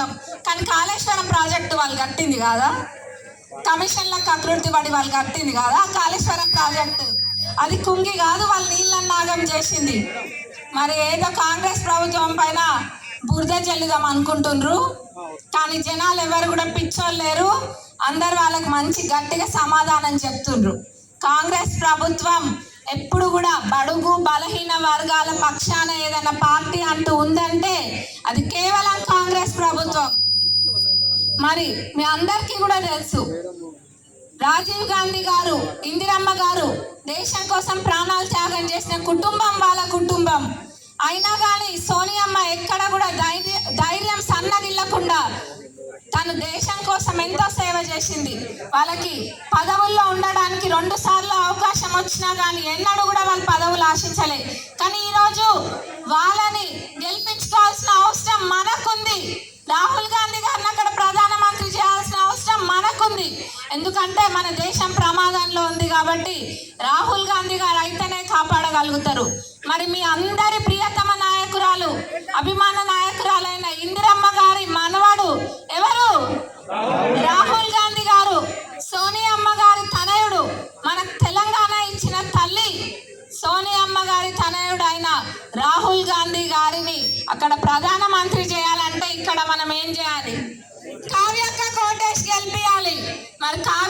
అనుకున్నాం కానీ కాళేశ్వరం ప్రాజెక్టు వాళ్ళు కట్టింది కదా? కమిషన్లకు కకృతి పడి వాళ్ళు కట్టింది కదా? ఆ కాళేశ్వరం ప్రాజెక్టు. అది కుంగి కాదు వాళ్ళు నీళ్ళని నాగం చేసింది. మరి ఏదో కాంగ్రెస్ ప్రభుత్వం పైన బురద చెల్లుదాం అనుకుంటుండ్రు. కానీ జనాలు ఎవరు కూడా పిచ్చోళ్ళు లేరు. అందరు వాళ్ళకి మంచి గట్టిగా సమాధానం చెప్తుండ్రు. కాంగ్రెస్ ప్రభుత్వం ఎప్పుడు కూడా బడుగు బలహీన వర్గాల పక్షాన ఏదైనా పార్టీ అంటూ ఉందంటే అది కేవలం మరి మీ అందరికీ కూడా తెలుసు. రాజీవ్ గాంధీ గారు ఇందిరమ్మ గారు దేశం కోసం ప్రాణాలు త్యాగం చేసిన కుటుంబం వాళ్ళ కుటుంబం. అయినా కానీ సోనియమ్మ ఎక్కడ కూడా ధైర్య ధైర్యం సన్నగిల్లకుండా తను దేశం కోసం ఎంతో సేవ చేసింది. వాళ్ళకి పదవుల్లో ఉండడానికి రెండు సార్లు అవకాశం వచ్చినా కానీ ఎన్నడూ కూడా వాళ్ళు పదవులు ఆశించలే. కానీ ఈరోజు ఎందుకంటే మన దేశం ప్రమాదంలో ఉంది కాబట్టి రాహుల్ గాంధీ గారు అయితేనే కాపాడగలుగుతారు. మరి మీ అందరి ప్రియతమ నాయకురాలు అభిమాన నాయకురాలైన ఇందిరమ్మ గారి మనవడు ఎవరు? రాహుల్ గాంధీ గారు. సోనియమ్మ గారి తనయుడు. మన తెలంగాణ ఇచ్చిన తల్లి సోనియమ్మ గారి తనయుడు అయిన రాహుల్ గాంధీ గారిని అక్కడ ప్రధానమంత్రి చేయాలంటే ఇక్కడ మనం আর কামিয়া